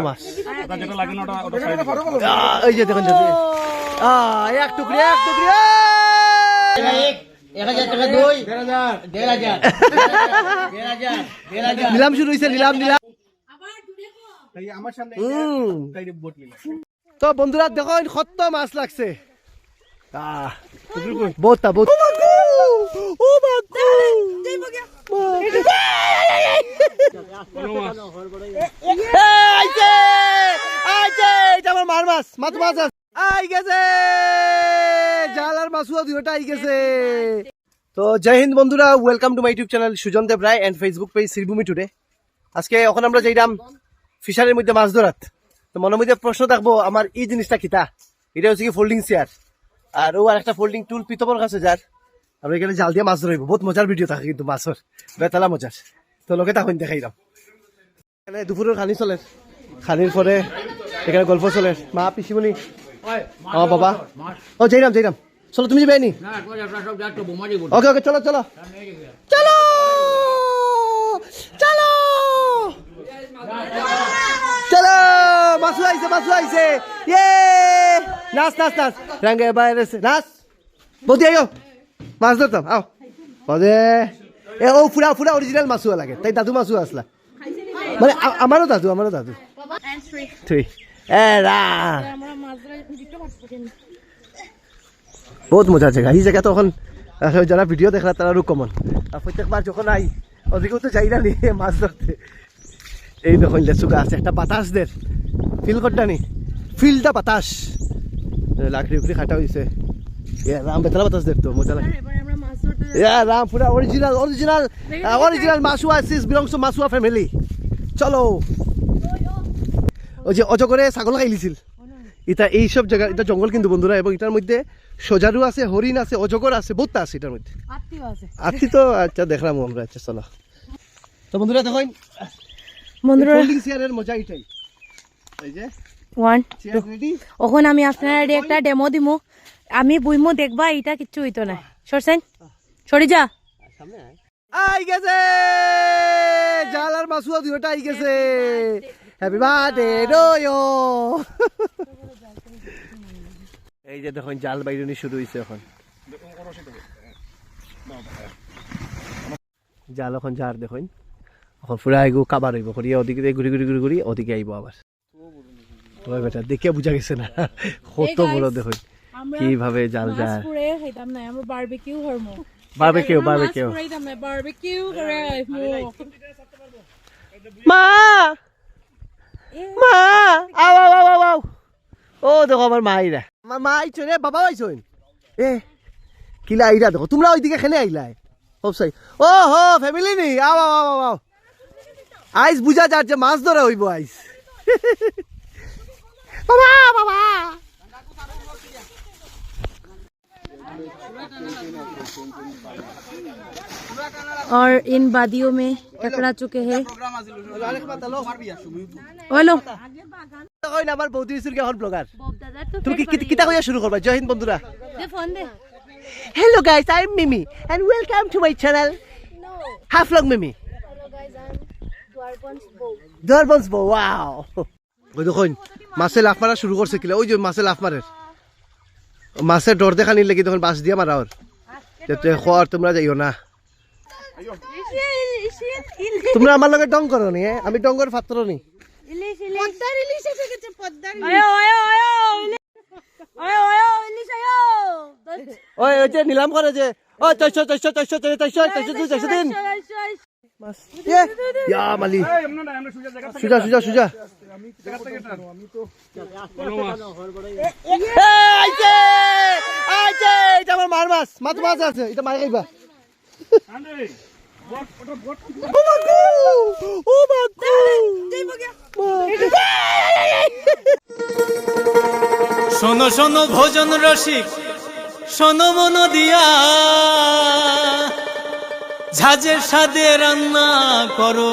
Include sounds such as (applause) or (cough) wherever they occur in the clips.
মাছ এই যে দেখুন এক টুকরি এক টুকরি নিলাম শুরু হয়েছে নিলাম নিলাম। তাই আমার সামনে হুম। তাই বোট নিলাম। তো বন্ধুরা দেখো কত মাছ লাগছে। আহ, বহুতটা বহুত ও বাকু আইছে আমার মার মাছ মাছ মাছ আই গেছে! জাল আর মাছুয়া দুইটা আই গেছে। তো জয় হিন্দ বন্ধুরা welcome to my YouTube channel Sujan Deb Roy and Facebook page Sribhumi today আজকে এখন আমরা যাইলাম ফিশারের মধ্যে মাছ ধরাত। তো মনের মধ্যে প্রশ্ন থাকব আমার এই জিনিসটা কিতা এটা হচ্ছে কি ফোল্ডিং চেয়ার আর ও আর একটা ফোল্ডিং টুল পিতবর কাছে যার। আমরা এখানে জাল দিয়ে মাছ ধরাইবো। বহুত মজার ভিডিও থাকে কিন্তু মাছের বেতালা মজার তো লোকে তখন দেখাইলাম এখানে দুপুরের খানি চলে। খানির পরে এখানে গল্প চলে। মা পিসিমণি আমার বাবা। ও যাইরাম যাইরাম চলো তুমি যাবে নি ওকে ওকে চলো চলো। চলো! চলো! চলো! মাসু আইছে মাসু আইছে ইয়ে! নাচ নাচ নাচ। রঙে বাইরে নাচ। বদি আইও। মাছ ধরতাম আও বদে এ ও ফুরা ফুরা অরিজিনাল মাছু লাগে। তাই দাদু মাছু আসলা মানে আমারও দাদু আমারও দাদু। তুই এ রা বহুত মজা আছে এই জায়গা তখন যারা ভিডিও দেখলা তারা আরও কমন আর প্রত্যেকবার যখন আই ওদিকেও তো যাই না (laughs) মাছ ধরতে এই দেখুন লেচুকা আছে। একটা বাতাস দের ফিল করটা নি? ফিলটা বাতাস। লাকড়ি উকড়ি খাটা হয়েছে রাম বেতলা বাতাস দের তো মজা লাগে। রাম পুরা original original original Masuya sis belongs to Masuya family চলো। ওই যে অজগরে ছাগল খাইলিছিল এটা এইসব জায়গা এটা জঙ্গল কিন্তু বন্ধুরা এবং এটার মধ্যে সজারু আছে হরিণ আছে অজগর আছে বহুতটা আছে এটার মধ্যে। আছি। তো আচ্ছা দেখলাম আমরা আচ্ছা চলো। তো বন্ধুরা দেখুন বন্ধুরা ফোল্ডিং চেয়ারের মজা এটাই। এই যে। ওয়ান চেয়ার রেডি ওখানে আমি আপনার একটা ডেমো দিমু। আমি বুইমু দেখবা এটা কিচ্ছু হইতো না। সরছেন সরি যা। আই গেছে! জাল আর মাসুয়া দুইটা আই গেছে। হ্যাপি বার্থডে ডোয়ো এই যে দেখুন জাল বাইরনি শুরু হয়েছে এখন। জাল এখন যার দেখুন। এখন পুরা আইগো কাবার হইব করিয়া ওদিকে দিয়ে ঘুরি ঘুরি ঘুরি ঘুরি ওদিকে আইব আবার। বেটা দেখে বুঝা গেছে না। কত বড় দেখুন। কীভাবে জাল যায়? পুরে খাইতাম না আমরা বারবিকিউ হরমু। বারবেকিউ বারবেকিউ খাইতাম না বারবিকিউ করে মা! মা! আও আও আও আও আও। ও দেখো আমার মা আমার মা আইছো রে বাবা আইছো এ কিলা আইরা দেখো তোমরা ওইদিকে খেলে আইলাই সব সাই ও হো ফ্যামিলি নি। আও আও আও আও, আও। আইস বুঝা যার যে মাছ ধরা হইব আইস বাবা বাবা। और इन वादियों में टकरा चुके हैं বলো কই না আমার বৌদি বিশুর এখন ব্লগার তুমি কি কি- কিতা কইয়া শুরু করবা জয় হিন্দ বন্ধুরা phone they Hello guys, I'm Mimi and welcome to my channel. Half long Mimi. দরবন্স বউ ওয়াও ওই দেখুন মাছে লাফ মারা শুরু করছে কিলা ওই যে মাছে লাফ মারে মাছের ডর দেখা নিলে কি তখন বাস দিয়া মারা ওর খোয়ার তোমরা যাইও না তোমরা আমার লগে ডং করো নি হ্যাঁ? আমি ডঙ্গর পাত্র নি আয়ো আয়ো আয়ো আয়ো আয়ো ওই ওই যে নিলাম করে যে ও চারশো চারশো চারশো চারশো চারশো দুই চারশো তিন মাছ ইয়ে ইয়া মালি এই, এমন না, এমন সোজা সুজা সুজা মার মাছ মাছ আছে এটা শোনো শোনো ভোজন রসিক, শোনো মন দিয়া। ঝাঁঝের সাদে রান্না করো।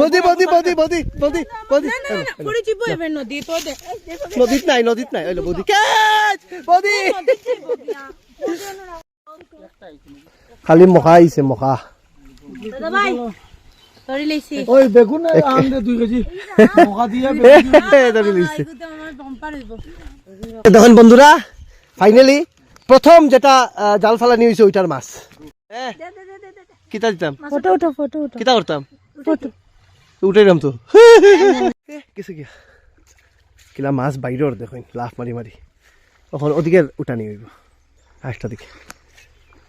বদি বদি বদি বদি বদি বদি নদীত নাই নদীত নাই। ওইলো বদি কেচ! বদি! খালি মখা আহিছে মখা ওই বেগুন আনতে দুই কেজি। মকা দিয়ে ধৰি লৈছে। দেখুন বন্ধুরা ফাইনালি প্রথম যেটা জাল ফালানি হয়েছে ওইটার মাছ। কিতা দিতাম? ফটো উঠো ফটো উঠো। কিতা করতাম ফটো। উঠে যাম তো। কিছু কি কিলা মাছ বাইরের দেখুন লাফ মারি মারি তখন ওদিকে উঠানি হইব আরেকটা দিকে।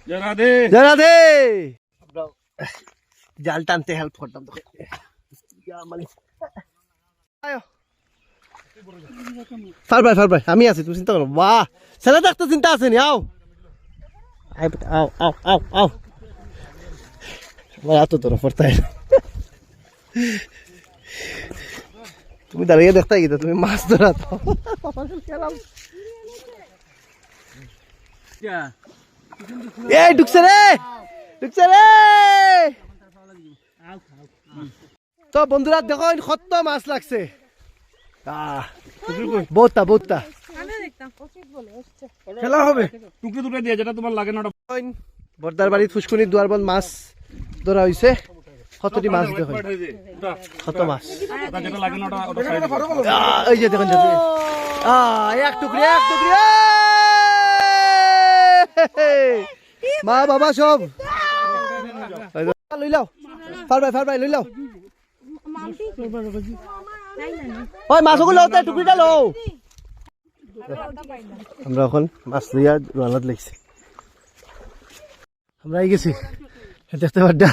জানা দে জানা দে জাল টানতে হেল্প করতাম তোকে। ফার ভাই ফার ভাই আমি আছি তুমি চিন্তা করো বাহ ছেলে দেখতে চিন্তা আছে নি আও। আও আও আও আও। আমার এত তোর পড়তাই তুমি দাঁড়িয়ে দেখতে গিয়ে তুমি মাছ ধরা তো। এই ঢুকছে রে! ঢুকছে রে! তো বন্ধুরা দেখো কত মাছ লাগছে। বহুতটা বহুতটা। খেলা হবে টুকরো টুকরো দিয়ে যেটা তোমার লাগে না বর্দার দুয়ার বন মাছ ধরা হয়েছে কতটি মাছ কত মাছ এই যে দেখুন। এক টুকরি এক টুকরি মা বাবা সব লই লাও ফার ভাই ফার ভাই লই লাও ওই মাছগুলো লও তাই টুকরিটা লও আমরা এখন মাছ লইয়া রান্নাত লাগছি আমরা গেছি। দেখতে পাড্ডা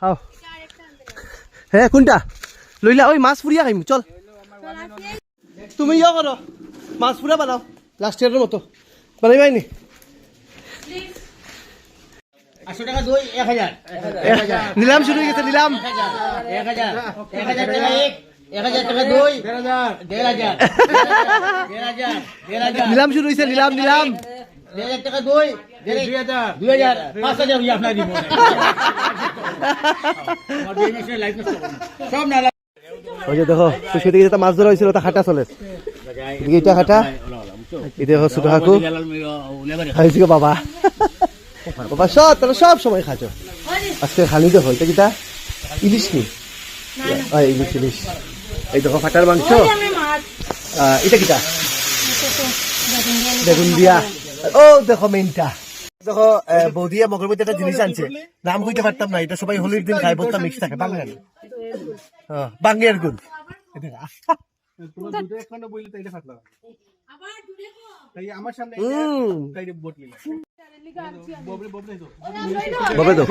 হাও। হ্যাঁ কোনটা? লইলা ওই মাছ ফুরিয়া খাইম চল। তুমি ইয়ে করো মাছ ফুরা বানাও লাস্ট ইয়ারের মতো। বানাইবাই নি? নিলাম শুরু হয়ে গেছে নিলাম। নিলাম শুরু হয়েছে নিলাম নিলাম। ওই যে দেখো সুশি থেকে যেটা মাছ ধরা হয়েছিল ওটা হাঁটা চলে। এদিকে এটা হাঁটা। এই দেখো ছোট হাকু। খাইছি গো বাবা। বাবা সব তাহলে সব সময় খাচ্ছ আজকে খালি দেখো এটা কিটা ইলিশ নি ওই ইলিশ ইলিশ। এই দেখো ফাটার মাংস। এটা কিটা? বেগুন দিয়া। ও দেখো মেইনটা দেখো বৌদিয়া মগের মধ্যে একটা জিনিস আনছে। নাম কইতে পারতাম না এটা সবাই হোলির দিন খাই বলতাম মিক্স থাকে বাংলা হ্যাঁ, বাঙ্গের গুণ তো।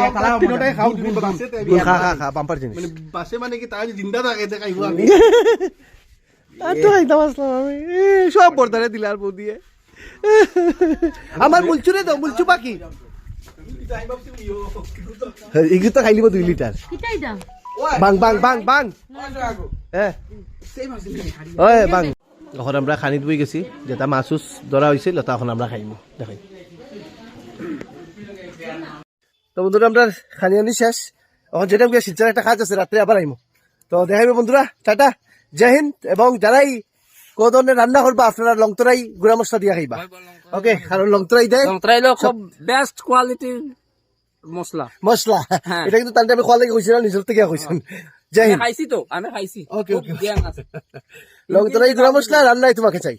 বাম্পার জিনিস। বাসে মানে তো (laughs) আমি। এ, সব বর্দারে দিলে আর বউ দিয়ে। আমার মুলচুরে দাও মুলচু পাখি। এগুলো তো খাই লিব দুই লিটার। বাং বাং বাং বাং। হ্যাঁ। বাং। এখন আমরা খানিত বই গেছি। যেটা মাছ উছ ধরা হয়েছিল তা এখন আমরা খাইমু। দেখাই। তো বন্ধুরা আমরা খানি আনি শেষ। এখন যেটা গিয়ে শিলচর একটা কাজ আছে রাত্রে আবার আইমু তো দেখাইবে বন্ধুরা টাটা। জয় হিন্দ এবং যারাই কোন ধরনের রান্না করবা আপনারা লংতরাই গুড়া মশলা দিয়া খাইবা। ওকে কারণ লংতরাই দেয় লংতরাইলো খুব বেস্ট কোয়ালিটির মশলা মশলা। এটা কিন্তু তার আমি খোয়া লাগে কইছিলাম নিজের থেকে কইছেন জয় হিন্দ। খাইছি তো আমি খাইছি। Okay, খুব okay. তোরা এই গুড়া মশলা রান্নায় তোমাকে চাই